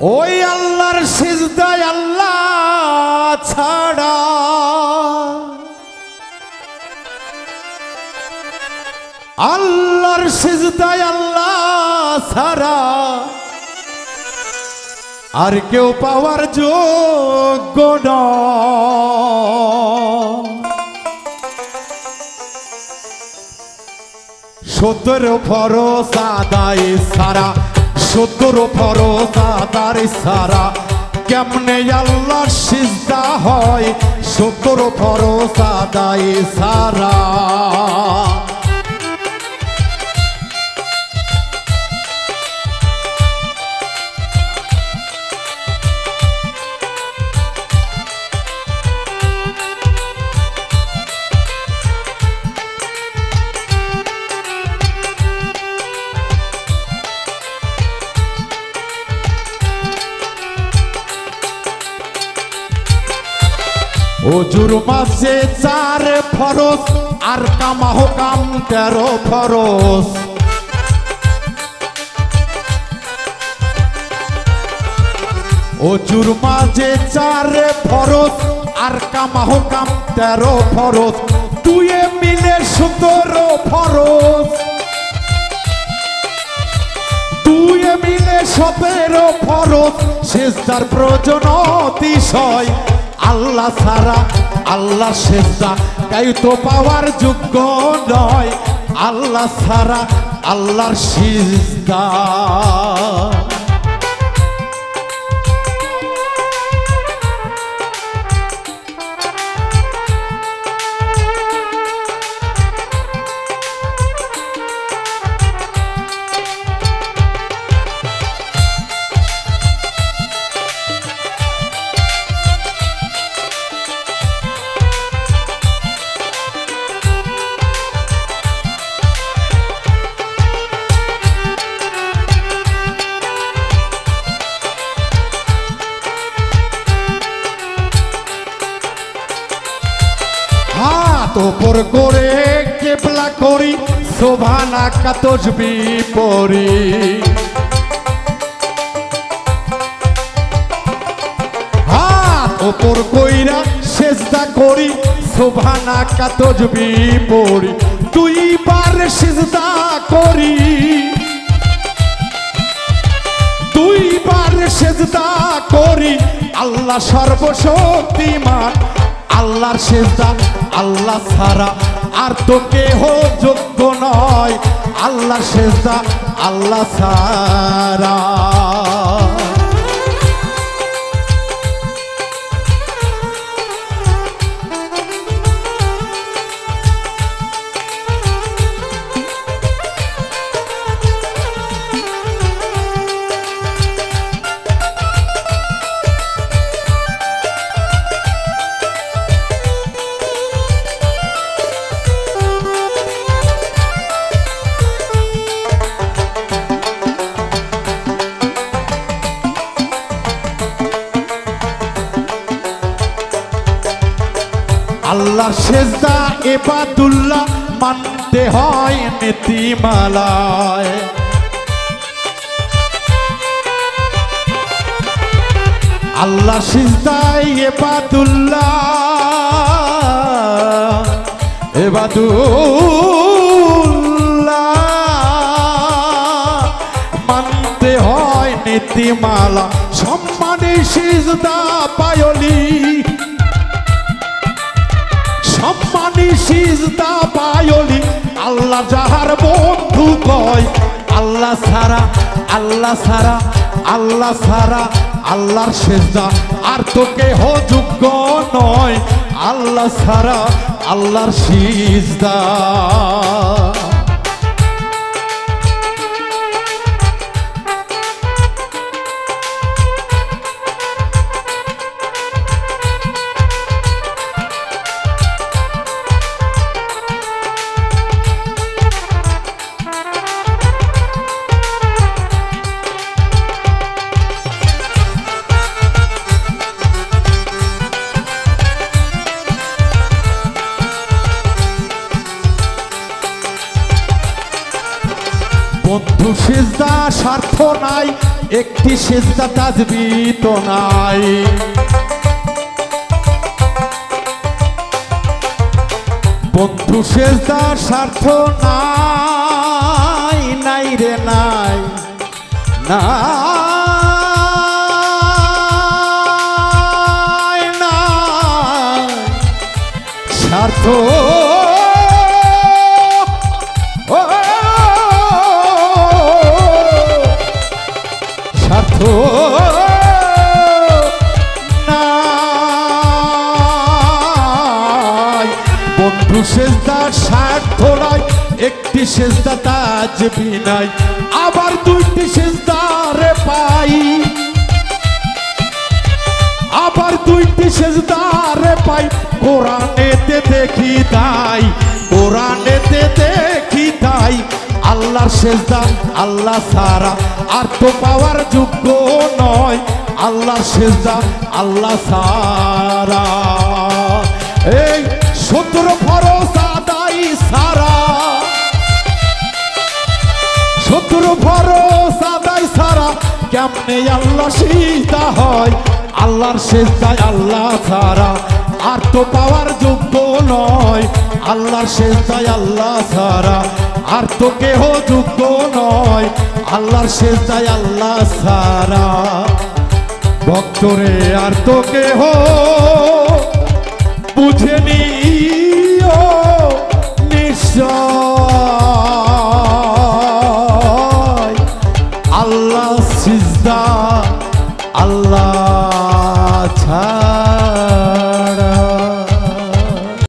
ওই আল্লাহর সিজদায় আল্লাহ ছাড়া। আল্লাহর সিজদায় আল্লাহ ছাড়া আর কেউ পাওয়ার যোগ্য নয়। সত্তর ফরস আদায় সারা সত্তর ফরস তার সারা কেমনে আল্লাহ সিজদা হয় সত্তর ফরস আদায় সারা অজুর মাসে চার ফরস আর কামাহ কাম তেরো ফরস অজুর মাঝে চার ফরস আর কামাহ কাম তেরো ফরস দুয়ে মিলে সতেরো ফরস দুয়ে মিলে সতেরো ফরজ। শেষদার প্রয়োজন অতিশয় আল্লাহ সারা আল্লাহ শেষদা তাই তো পাওয়ার যোগ্য নয়। আল্লাহ সারা আল্লাহর সিজদা। হাত ওপর করে কেবলা করি শোভানা কাতজবি পরি হাত ওপর কইরা সেজদা করি শোভানা কাতজবি পরি দুইবার সেজদা করি। দুইবার সেজদা করি, আল্লাহ সর্বশক্তিমান, আল্লাহর সেজদা আল্লাহ ছাড়া আর তো কেহ যোগ্য নয়। আল্লাহ সেজদা আল্লাহ ছাড়া। আল্লাহ সেজদা এবাদুল্লাহ মানতে হয় নীতিমালায়। আল্লাহ সিজদাই এবাদুল্লাহ এবাদুল্লাহ মানতে হয় নীতিমালা। সম্মানে সিজদা পায়লি। সিজদা পায়লি, আল্লাহ যাহার বন্ধু কয়, আল্লাহ ছাড়া আল্লাহ ছাড়া আল্লাহ ছাড়া আল্লাহর সেজদা। আর তোকে হো যোগ্য নয়, আল্লাহ ছাড়া আল্লাহর সিজদা। বন্ধু সিজদা, স্বার্থ নাই, একটি সেজদা তাজবি তো নাই। বন্ধু সেজদা, স্বার্থ নাই নাই রে নাই নাই নাই। স্বার্থ বন্ধু সেজদার নাই, একটি সেজদা তাজবি নাই আবার দুইটি সেজদারে পাই। আবার দুইটি সেজদারে পাই, কোরআনেতে দেখি তাই, কোরআনেতে দেখি তাই। আল্লাহর সেজদা, আল্লাহ সারা আর তো পাওয়ার যোগ্য নয়। আল্লাহর সেজদা, আল্লাহ সারা এই কেমনে আল্লাহ সীতা হয়, আল্লাহর শেষদায় আল্লাহ ছাড়া আর তো পাওয়ার যোগ্য নয়। আল্লাহর শেষদায় আল্লাহ ছাড়া আর তো কেহ যোগ্য নয়। আল্লাহর শেষদায় আল্লাহ ছাড়া। ভক্তরে, আর তো কেহ বুঝেনি